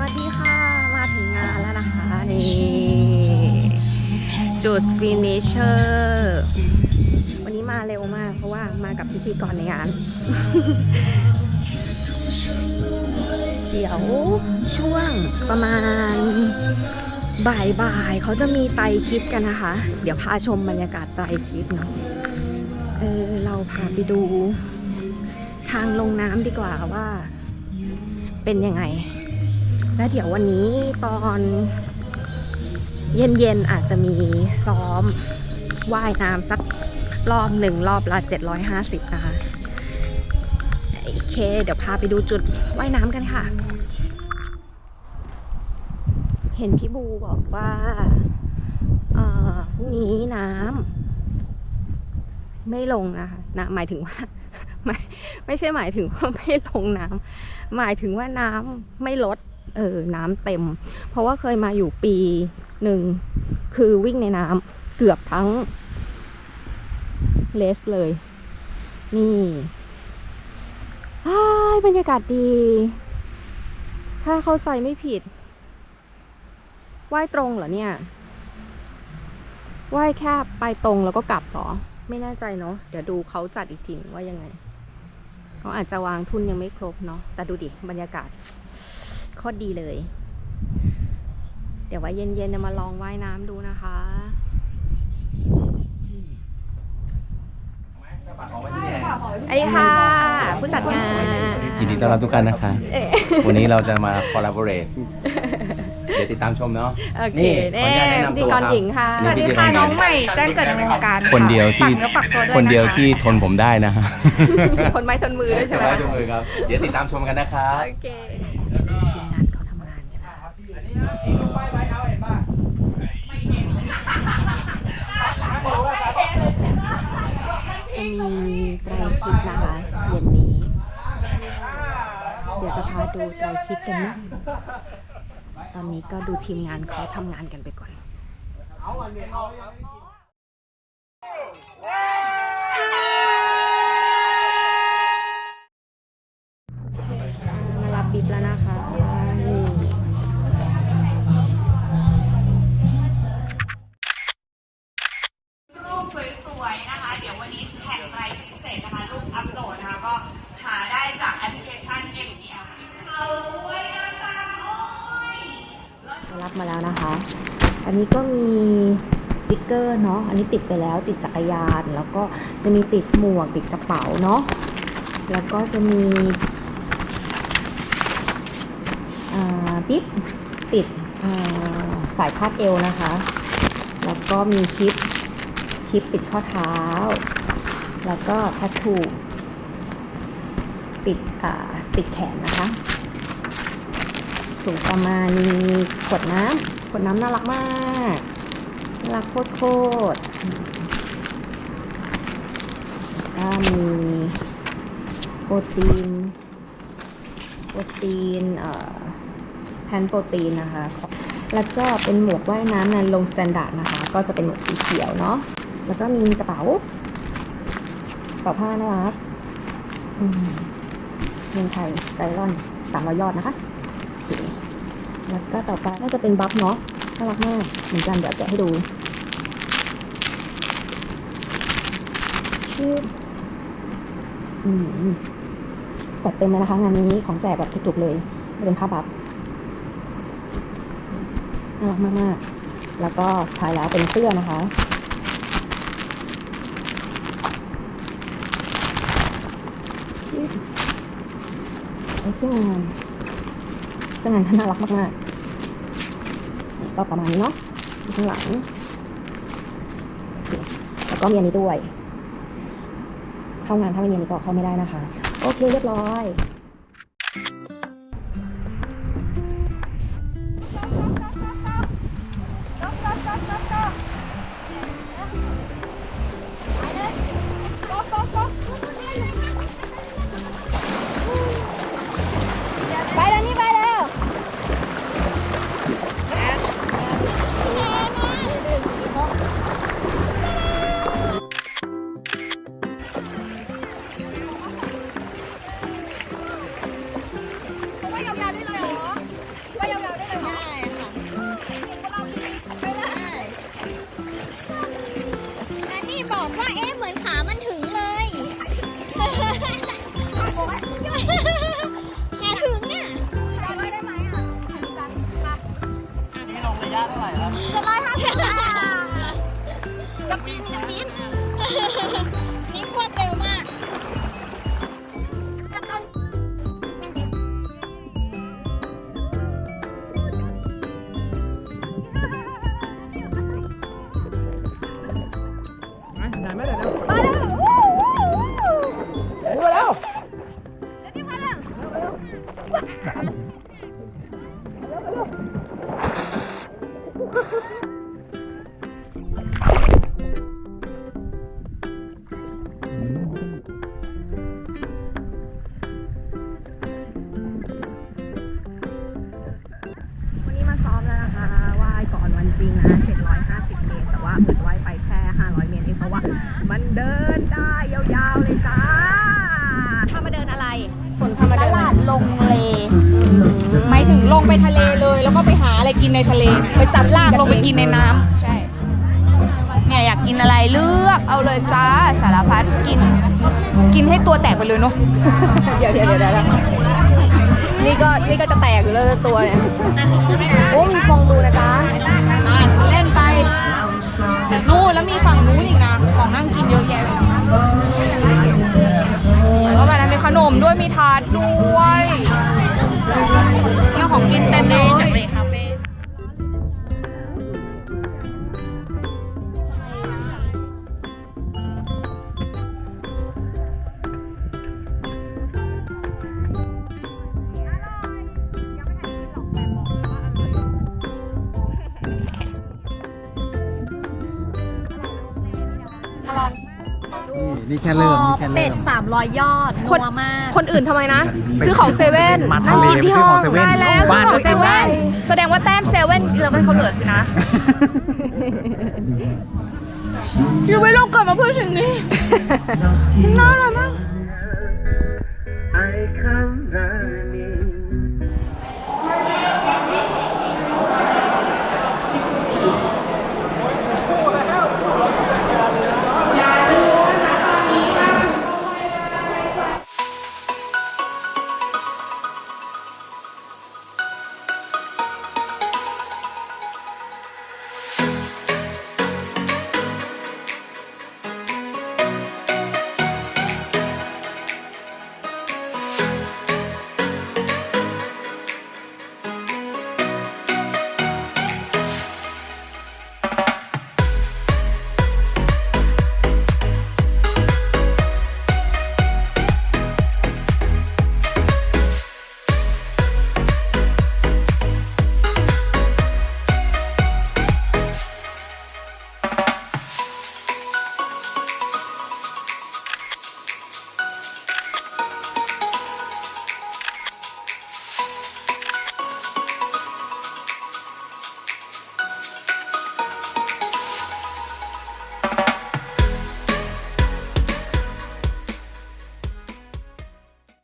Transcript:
วัสดีค่ะ มาถึงงานแล้วนะคะ นี่ จุดฟินิชเชอร์วันนี้มาเร็วมาก เพราะว่ามากับพิธีกรในงาน เดี๋ยวช่วงประมาณบ่ายๆเขาจะมีไตคลิปกันนะคะ เดี๋ยวพาชมบรรยากาศไตคลิปเนาะเออเราพาไปดูทางลงน้ำดีกว่าว่าเป็นยังไง แล้วเดี๋ยววันนี้ตอนเย็นๆ อาจจะมีซ้อมว่ายน้ำสักรอบหนึ่งรอบละ 750 นะคะ โอเค เดี๋ยวพาไปดูจุดว่ายน้ำกันค่ะ เห็นพี่บูบอกว่าพรุ่งนี้น้ำไม่ลงนะคะนะหมายถึงว่าไม่ไม่ใช่หมายถึงว่าไม่ลงน้ำหมายถึงว่าน้ำไม่ลด เออน้ำเต็ม เพราะว่าเคยมาอยู่ปีหนึ่งคือวิ่งในน้ำเกือบทั้งเลสเลย นี่ายบรรยากาศดี ถ้าเข้าใจไม่ผิดว่ายตรงเหรอเนี่ยว่ายแค่ไปตรงแล้วก็กลับเหรอ ไม่แน่ใจเนาะเดี๋ยวดูเขาจัดอีกทีว่ายังไงเขาอาจจะวางทุนยังไม่ครบเนาะแต่ดูดิบรรยากาศ โคตรดีเลย เดี๋ยวไว้เย็นๆจะมาลองว่ายน้ำดูนะคะสวัสดีค่ะ ผู้จัดงาน ยินดีต้อนรับทุกท่านนะคะเอ๊ะวันนี้เราจะมา collaborate เดี๋ยวติดตามชมเนาะ โอเคนี่ขอเน่อนุญาตแนะนำพิธีตัวกครรับ หญิงค่ะ สวัสดีค่ะน้องใหม่แจ้งเกิดในวงการคนเดียวที่ ฝากเนื้อฝากตัวด้วยคนเดียวะะที่ทนผมได้นะฮะคนไม้ทนมือด้วยใช่ไหมสบายจังเลยครับเดี๋ยวติดตามชมกันนะครับโอเคทีมงานเขาทำงานกัน นะคะจะมีไตรคิดนะคะเย็นนี้ เดี๋ยวจะพาดูไตรคิดกันนะ ตอนนี้ก็ดูทีมงานเขาทำงานกันไปก่อนมารับบิ๊กแล้วนะคะนี่ มารับมาแล้วนะคะ อันนี้ก็มีสติกเกอร์เนาะ อันนี้ติดไปแล้วติดจักรยาน แล้วก็จะมีติดหมวกติดกระเป๋าเนาะ แล้วก็จะมีปิ๊บติดสายคาดเอวนะคะ แล้วก็มีชิปชิปติดข้อเท้า แล้วก็แททูติดติดแขนนะคะ ถุงประมาณมีขวดน้ำขวดน้ำน่ารักมากน่ารักโคตรโคตรก็มีโปรตีน โปรตีนเอ่อแพนโปรตีนนะคะ แล้วก็เป็นหมวกว่ายน้ำในลงสแตนดาร์ดนะคะ ก็จะเป็นหมวกสีเขียวเนาะ แล้วก็มีกระเป๋ากระเป๋าผ้าน่ารักเมืองไทยไกลลอนสามร้อยยอดนะคะ แล้วก็ต่อไปน่าจะเป็นบัฟเนาะน่ารักมากเหมือนกันเดี๋ยวแกะให้ดูชื่ออืมจัดเต็มเลยนะคะ งานนี้ของแจกแบบจุกๆเลยเป็นผ้าบัฟน่ารักมากๆ แล้วก็ท้ายแล้วเป็นเสื้อนะคะชื่อเป็นเสื้องาน ซึ่งงานท่าน่ารักมากๆก็ประมาณนี้เนาะข้างหลังแล้วก็มีอันนี้ด้วย เข้างานถ้าไม่มีอันนี้ก็เข้าไม่ได้นะคะ โอเคเรียบร้อย quá งลงไปทะเลเลย แล้วก็ไปหาอะไรกินในทะเล ไปจับลากลงไปกินในน้ำใช่เนี่ยอยากกินอะไรเลือกเอาเลยจ้าสารพัดกิน กินให้ตัวแตกไปเลยเนาะเดี๋ยวเดี๋ยวเดี๋ยวเดี๋ยวนี่ก็นี่ก็จะแตกอยู่แล้วตัวเนี่ย นี่แค่เริ่มนี่แค่เป็เริ่ดม สามร้อยยอดคน นัวมากคนอื่นทำไมนะซื้อของเซเว่นมาทะเลนั่งกินที่ไปซื้อห้ขอองงเซเว่นได้แล้วบ้านซื้อของก็กินได้เซเว่นแสดงว่าแต้มเซเว่นเราเป็นเขาเหลือสินะยูไม่ลงเกิดมาเพื่อสิ่งนี้น่ารักมาก